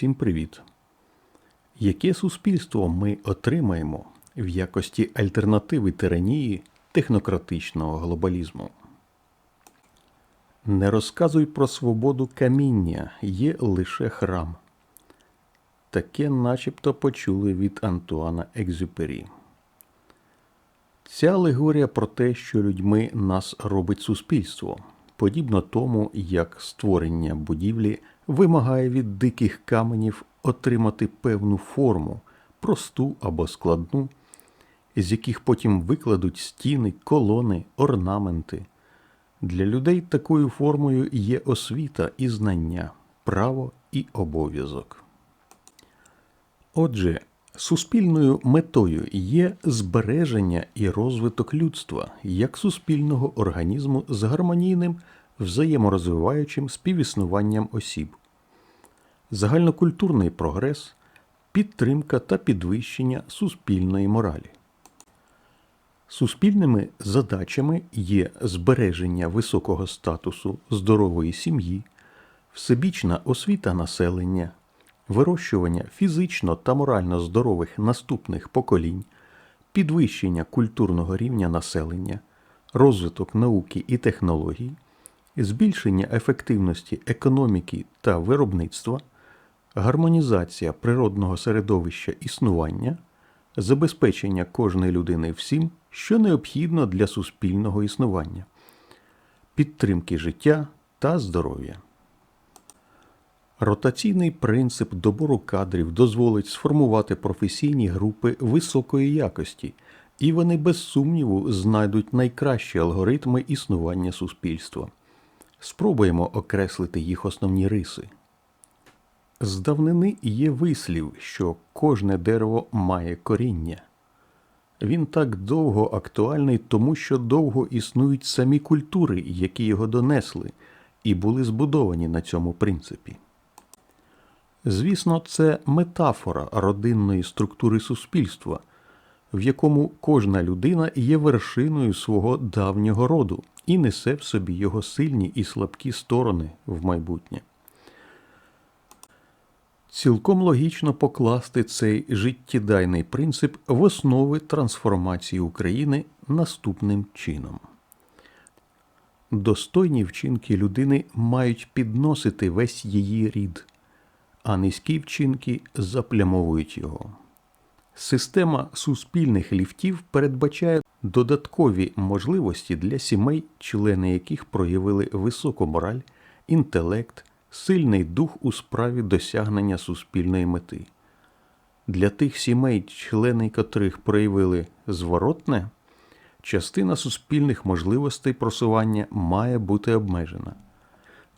Всім привіт! Яке суспільство ми отримаємо в якості альтернативи тиранії технократичного глобалізму? Не розказуй про свободу каміння, є лише храм. Таке начебто почули від Антуана Екзюпері. Ця алегорія про те, що людьми нас робить суспільство, подібно тому, як створення будівлі вимагає від диких каменів отримати певну форму, просту або складну, з яких потім викладуть стіни, колони, орнаменти. Для людей такою формою є освіта і знання, право і обов'язок. Отже, суспільною метою є збереження і розвиток людства як суспільного організму з гармонійним взаєморозвиваючим співіснуванням осіб, загальнокультурний прогрес, підтримка та підвищення суспільної моралі. Суспільними задачами є збереження високого статусу здорової сім'ї, всебічна освіта населення, вирощування фізично та морально здорових наступних поколінь, підвищення культурного рівня населення, розвиток науки і технологій, збільшення ефективності економіки та виробництва, гармонізація природного середовища існування, забезпечення кожної людини всім, що необхідно для суспільного існування, підтримки життя та здоров'я. Ротаційний принцип добору кадрів дозволить сформувати професійні групи високої якості, і вони без сумніву знайдуть найкращі алгоритми існування суспільства. Спробуємо окреслити їх основні риси. З давнини є вислів, що кожне дерево має коріння. Він так довго актуальний, тому що довго існують самі культури, які його донесли, і були збудовані на цьому принципі. Звісно, це метафора родинної структури суспільства, в якому кожна людина є вершиною свого давнього роду і несе в собі його сильні і слабкі сторони в майбутнє. Цілком логічно покласти цей життєдайний принцип в основи трансформації України наступним чином. Достойні вчинки людини мають підносити весь її рід, а низькі вчинки заплямовують його. Система суспільних ліфтів передбачає додаткові можливості для сімей, члени яких проявили високу мораль, інтелект, сильний дух у справі досягнення суспільної мети. Для тих сімей, члени котрих проявили зворотне, частина суспільних можливостей просування має бути обмежена.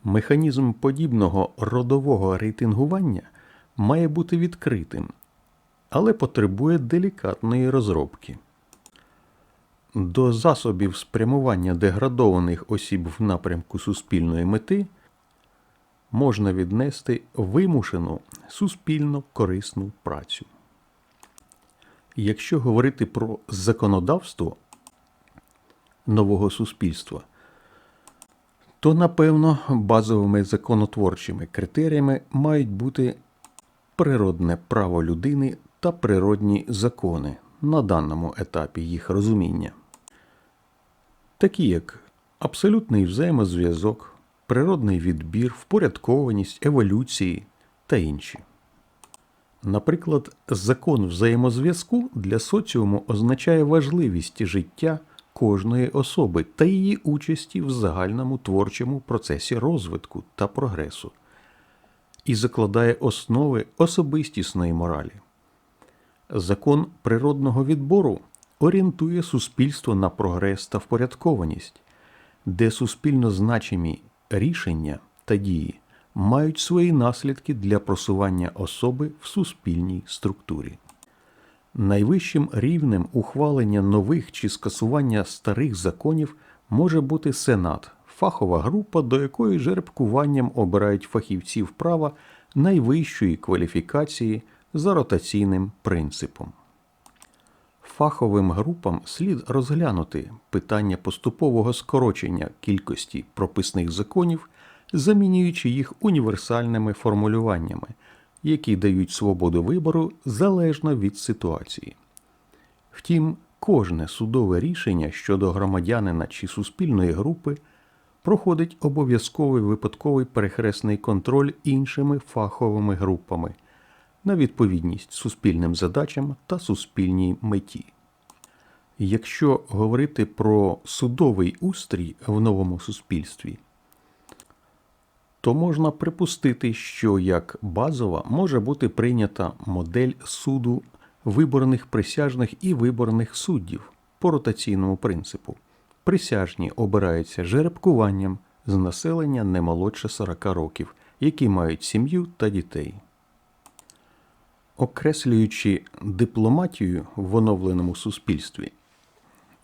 Механізм подібного родового рейтингування має бути відкритим, але потребує делікатної розробки. До засобів спрямування деградованих осіб в напрямку суспільної мети можна віднести вимушену суспільно корисну працю. Якщо говорити про законодавство нового суспільства, то напевно базовими законотворчими критеріями мають бути природне право людини та природні закони на даному етапі їх розуміння, такі як абсолютний взаємозв'язок, природний відбір, впорядкованість, еволюції та інші. Наприклад, закон взаємозв'язку для соціуму означає важливість життя кожної особи та її участі в загальному творчому процесі розвитку та прогресу і закладає основи особистісної моралі. Закон природного відбору орієнтує суспільство на прогрес та впорядкованість, де суспільно значимі рішення та дії мають свої наслідки для просування особи в суспільній структурі. Найвищим рівнем ухвалення нових чи скасування старих законів може бути Сенат, фахова група, до якої жеребкуванням обирають фахівців права найвищої кваліфікації за ротаційним принципом. Фаховим групам слід розглянути питання поступового скорочення кількості прописних законів, замінюючи їх універсальними формулюваннями, які дають свободу вибору залежно від ситуації. Втім, кожне судове рішення щодо громадянина чи суспільної групи проходить обов'язковий випадковий перехресний контроль іншими фаховими групами на відповідність суспільним задачам та суспільній меті. Якщо говорити про судовий устрій в новому суспільстві, то можна припустити, що як базова може бути прийнята модель суду виборних присяжних і виборних суддів по ротаційному принципу. Присяжні обираються жеребкуванням з населення не молодше 40 років, які мають сім'ю та дітей. Окреслюючи дипломатію в оновленому суспільстві,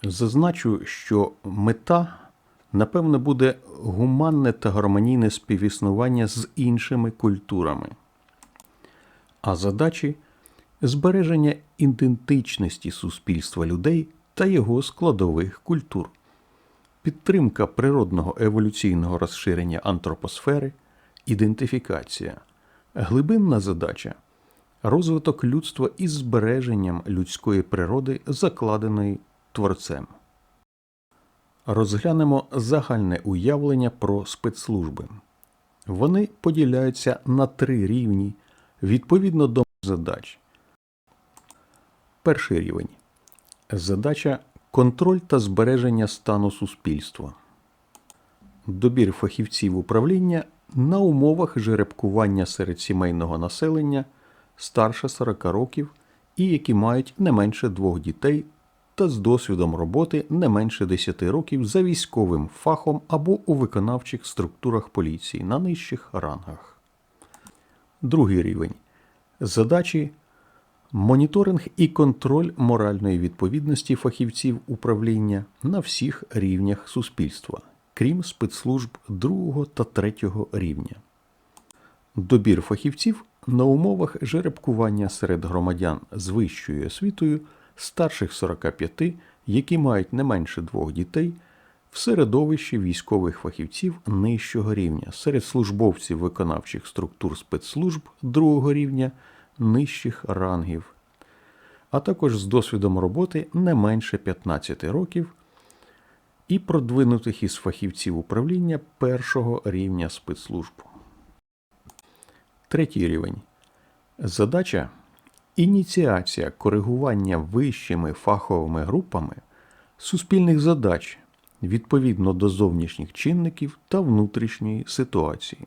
зазначу, що мета, напевно, буде гуманне та гармонійне співіснування з іншими культурами, а задачі збереження ідентичності суспільства людей та його складових культур, підтримка природного еволюційного розширення антропосфери, ідентифікація, глибинна задача розвиток людства із збереженням людської природи, закладеної творцем. Розглянемо загальне уявлення про спецслужби. Вони поділяються на три рівні відповідно до задач. Перший рівень задача контроль та збереження стану суспільства. Добір фахівців управління на умовах жеребкування серед сімейного населення старше 40 років і які мають не менше двох дітей та з досвідом роботи не менше 10 років за військовим фахом або у виконавчих структурах поліції на нижчих рангах. Другий рівень задачі моніторинг і контроль моральної відповідності фахівців управління на всіх рівнях суспільства, крім спецслужб другого та третього рівня. Добір фахівців на умовах жеребкування серед громадян з вищою освітою старших 45, які мають не менше двох дітей, в середовищі військових фахівців нижчого рівня, серед службовців виконавчих структур спецслужб другого рівня нижчих рангів, а також з досвідом роботи не менше 15 років і продвинутих із фахівців управління першого рівня спецслужб. Третій рівень. Задача ініціація коригування вищими фаховими групами суспільних задач відповідно до зовнішніх чинників та внутрішньої ситуації.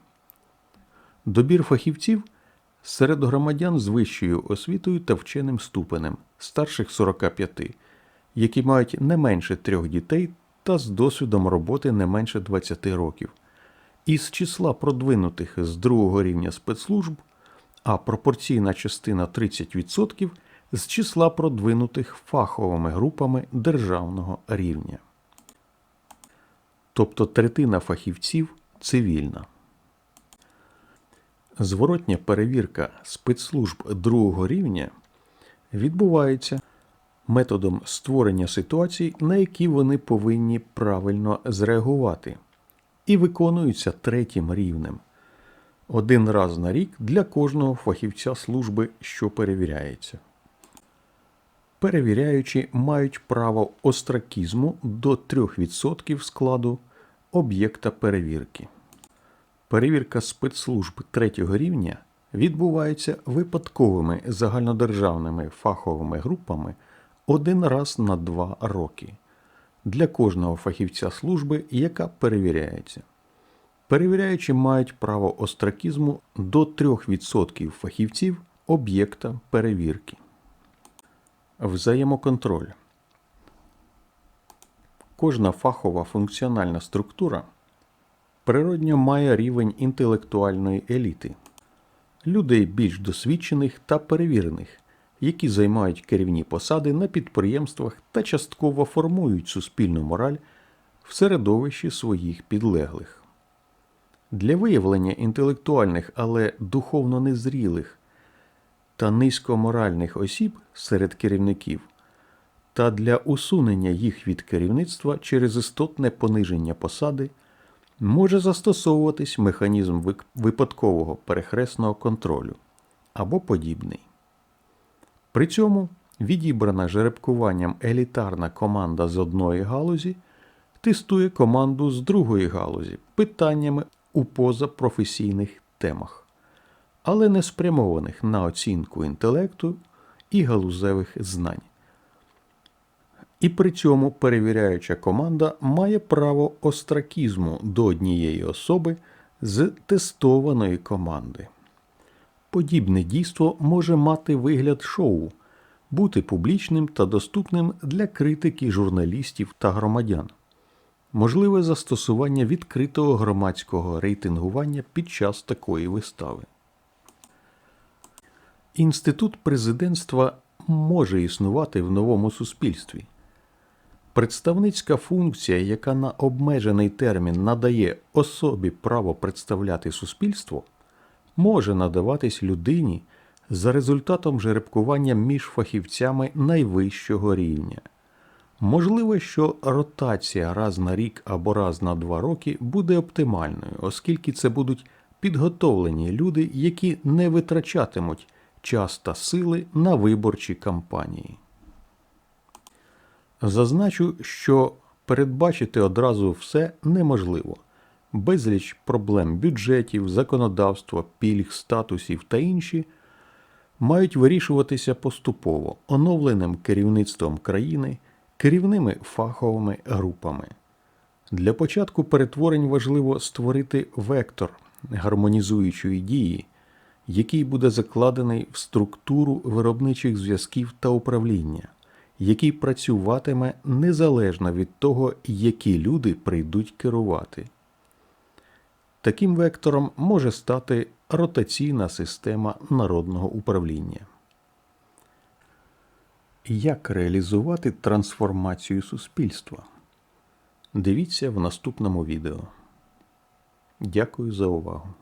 Добір фахівців серед громадян з вищою освітою та вченим ступенем старших 45, які мають не менше трьох дітей та з досвідом роботи не менше 20 років із числа продвинутих з другого рівня спецслужб, а пропорційна частина 30% з числа продвинутих фаховими групами державного рівня. Тобто третина фахівців цивільна. Зворотня перевірка спецслужб другого рівня відбувається методом створення ситуацій, на які вони повинні правильно зреагувати і виконуються третім рівнем один раз на рік для кожного фахівця служби, що перевіряється. Перевіряючі мають право остракізму до 3% складу об'єкта перевірки. Перевірка спецслужб третього рівня відбувається випадковими загальнодержавними фаховими групами один раз на два роки для кожного фахівця служби, яка перевіряється. Перевіряючі мають право остракізму до 3% фахівців об'єкта перевірки. Взаємоконтроль. Кожна фахова функціональна структура природньо має рівень інтелектуальної еліти, людей більш досвідчених та перевірених, які займають керівні посади на підприємствах та частково формують суспільну мораль в середовищі своїх підлеглих. Для виявлення інтелектуальних, але духовно незрілих та низькоморальних осіб серед керівників та для усунення їх від керівництва через істотне пониження посади може застосовуватись механізм випадкового перехресного контролю або подібний. При цьому відібрана жеребкуванням елітарна команда з одної галузі тестує команду з другої галузі питаннями у позапрофесійних темах, але не спрямованих на оцінку інтелекту і галузевих знань. І при цьому перевіряюча команда має право остракізму до однієї особи з тестованої команди. Подібне дійство може мати вигляд шоу, бути публічним та доступним для критики журналістів та громадян. Можливе застосування відкритого громадського рейтингування під час такої вистави. Інститут президентства може існувати в новому суспільстві. Представницька функція, яка на обмежений термін надає особі право представляти суспільство, може надаватись людині за результатом жеребкування між фахівцями найвищого рівня. Можливо, що ротація раз на рік або раз на два роки буде оптимальною, оскільки це будуть підготовлені люди, які не витрачатимуть час та сили на виборчі кампанії. Зазначу, що передбачити одразу все неможливо. Безліч проблем бюджетів, законодавства, пільг, статусів та інші мають вирішуватися поступово оновленим керівництвом країни, керівними фаховими групами. Для початку перетворень важливо створити вектор гармонізуючої дії, який буде закладений в структуру виробничих зв'язків та управління, який працюватиме незалежно від того, які люди прийдуть керувати. Таким вектором може стати ротаційна система народного управління. Як реалізувати трансформацію суспільства? Дивіться в наступному відео. Дякую за увагу.